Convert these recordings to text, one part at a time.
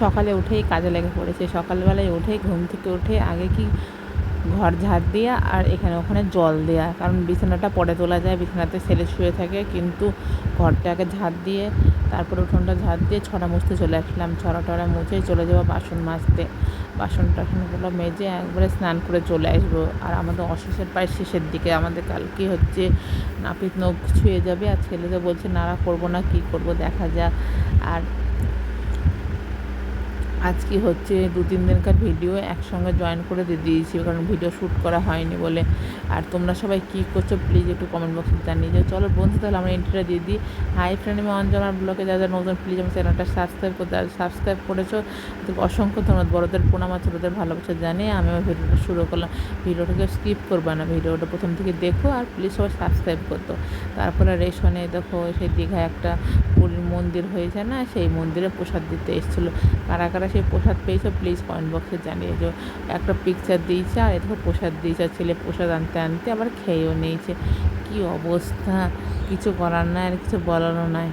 সকালে উঠেই কাজে লেগে পড়েছে। সকালবেলায় উঠেই ঘুম থেকে উঠে আগে কি ঘর ঝাড় দেওয়া আর এখানে ওখানে জল দেওয়া কারণ বিছানাটা পরে তোলা যায়, বিছানাতে ছেলে শুয়ে থাকে, কিন্তু ঘরটাকে ঝাড় দিয়ে, তারপর উঠোনটা ঝাড় দিয়ে ছড়া মুছতে চলে আসলাম। ছড়া টড়া মুছেই চলে যাব বাসন মাজতে। বাসন টাসনগুলো মেজে একবারে স্নান করে চলে আসব। আর আমাদের অশেষের প্রায় শেষের দিকে। আমাদের কালকে হচ্ছে নাপিত নখ ছুঁয়ে যাবে আর ছেলেদের বলছে, নাড়া করব না, কী করব, দেখা যাক। আর আজকে হচ্ছে দু তিন দিনকার ভিডিও একসঙ্গে জয়েন করে দিয়ে দিয়েছি, কারণ ভিডিও শ্যুট করা হয়নি বলে। আর তোমরা সবাই কী করছ প্লিজ একটু কমেন্ট বক্সে জানিয়ে যাও চলো বন্ধু, তাহলে আমরা এন্ট্রিটা দিয়ে দিই। হাই ফ্রেন্ড আমি অঞ্জনার ব্লগে যা যা নতুন প্লিজ আমার চ্যানেলটা সাবস্ক্রাইব করতে সাবস্ক্রাইব করেছ অসংখ্য ধন্যবাদ। বড়দের প্রণাম আর ছোটোদের ভালোবাসা জানিয়ে আমি আমার ভিডিওটা শুরু করলাম। ভিডিওটাকে স্কিপ করবে না ভিডিওটা প্রথম থেকে দেখো আর প্লিজ সবাই সাবস্ক্রাইব করতো তারপরে রেশনে দেখো সেই দীঘায় একটা পুরীর মন্দির হয়েছে না, সেই মন্দিরে প্রসাদ দিতে এসেছিল। কারা কারা সেই প্রসাদ পেয়েছ প্লিজ কমেন্ট বক্সে জানিয়ে যাও একটা পিকচার দিয়েছে আর এরকম প্রসাদ দিয়েছে, আর ছেলে প্রসাদ আনতে আনতে আবার খেয়েও নিয়েছে। কি অবস্থা? কিছু করার নাই আর কিছু বলারও নাই।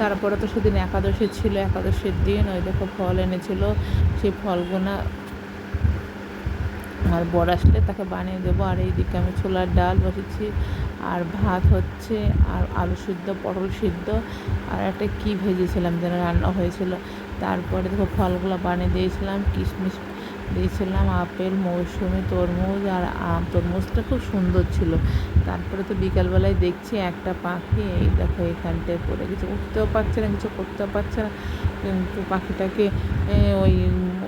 তারপরে তো সেদিন একাদশী ছিল, একাদশীর দিন ওই দেখো ফল এনেছিল, সেই ফলগুনা আর বর আসলে তাকে বানিয়ে দেবো। আর এইদিকে আমি ছোলার ডাল বসেছি, আর ভাত হচ্ছে, আর আলু সিদ্ধ, পটল সিদ্ধ, আর একটা কী ভেজেছিলাম যেন রান্না হয়েছিল। তারপরে দেখো ফলগুলো বানিয়ে দিয়েছিলাম, কিশমিশ দিয়েছিলাম, আপেল, মৌসুমি, তরমুজ আর আম। তরমুজটা খুব সুন্দর ছিল। তারপরে তো বিকালবেলায় দেখছি একটা পাখি, এই দেখো এখানটায় পড়ে গেছে। উঠতেও পারছে না, কিছু করতেও পারছে না, কিন্তু পাখিটাকে ওই,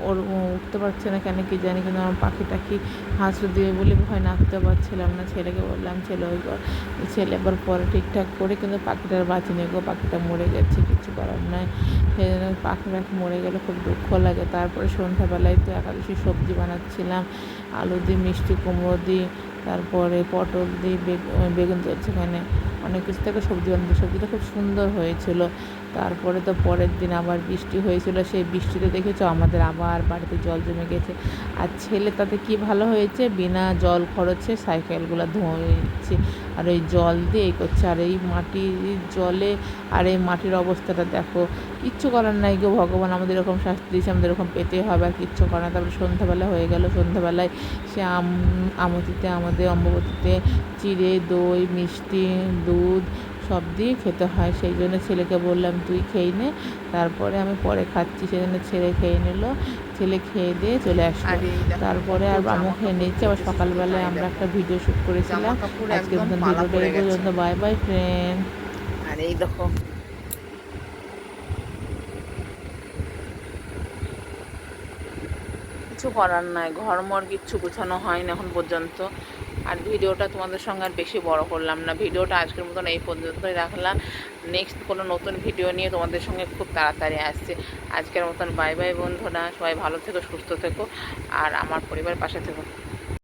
ওর উঠতে পারছে না কেন কি জানি, কিন্তু আমার পাখি টাখি হাঁসু দিয়ে বলে ভয় নাচতে পারছিলাম না। ছেলেকে বললাম, ছেলে, ওই ছেলে এবার পরে ঠিকঠাক করে, কিন্তু পাখিটার বাঁচিনি গো, পাখিটা মরে গেছে, কিছু করার নাই। সেই জন্য পাখি পাখি মরে গেলে খুব দুঃখ লাগে। তারপরে সন্ধ্যাবেলায় তো একাদশী সবজি বানাচ্ছিলাম, আলু দিয়ে মিষ্টি কুমড়ো দিই, তারপরে পটল দিই, বেগুন চলছে এখানে অনেক কিছু থেকে সবজি বানাতে সবজিটা খুব সুন্দর হয়েছিল। তারপরে তো পরের দিন আবার বৃষ্টি হয়েছিল, সেই বৃষ্টিতে দেখেছ আমাদের আবার বাড়িতে জল জমে গেছে। আর ছেলে তাতে কি ভালো হয়েছে? বিনা জল খরচে সাইকেলগুলো ধুয়েছে। আর ওই জল দিয়ে এই করছে। আর এই মাটির জলে, আর এই মাটির অবস্থাটা দেখো, কিচ্ছু করার নাই গো ভগবান, আমাদের এরকম শাস্তি দিয়েছে, আমাদের এরকম পেতে হবে, আর কিচ্ছু করার তারপরে সন্ধ্যাবেলা হয়ে গেল, সন্ধ্যাবেলায় সে আম, আমতিতে, আমাদের অম্ববতীতে চিড়ে, দই, মিষ্টি দুধ সব দিয়ে খেতে হয়। সেই জন্য ছেলেকে বললাম তুই খেয়ে নে। তারপরে আমি পরে খাচ্ছি। সেই জন্য ছেলে খেয়ে নিল। ছেলে খেয়ে দিয়ে চলে আসলো। তারপরে আর আমিও খেয়ে নিচ্ছি। আবার সকালবেলায় আমরা একটা ভিডিও শ্যুট করেছিলাম। আজকে ভিডিওটা এই পর্যন্ত। বাই বাই ফ্রেন্ড আর এই দেখো। কিছু করার নাই। ঘর মর কিচ্ছু গুছানো হয়নি এখন পর্যন্ত। আর ভিডিওটা তোমাদের সঙ্গে আর বেশি বড় করলাম না। ভিডিওটা আজকের মতন এই পর্যন্তই রাখলাম। নেক্সট কোনো নতুন ভিডিও নিয়ে তোমাদের সঙ্গে খুব তাড়াতাড়ি আসছে। আজকের মতন বাই বাই বন্ধুরা। সবাই ভালো থেকো, সুস্থ থেকো। আর আমার পরিবার পাশে থেকো।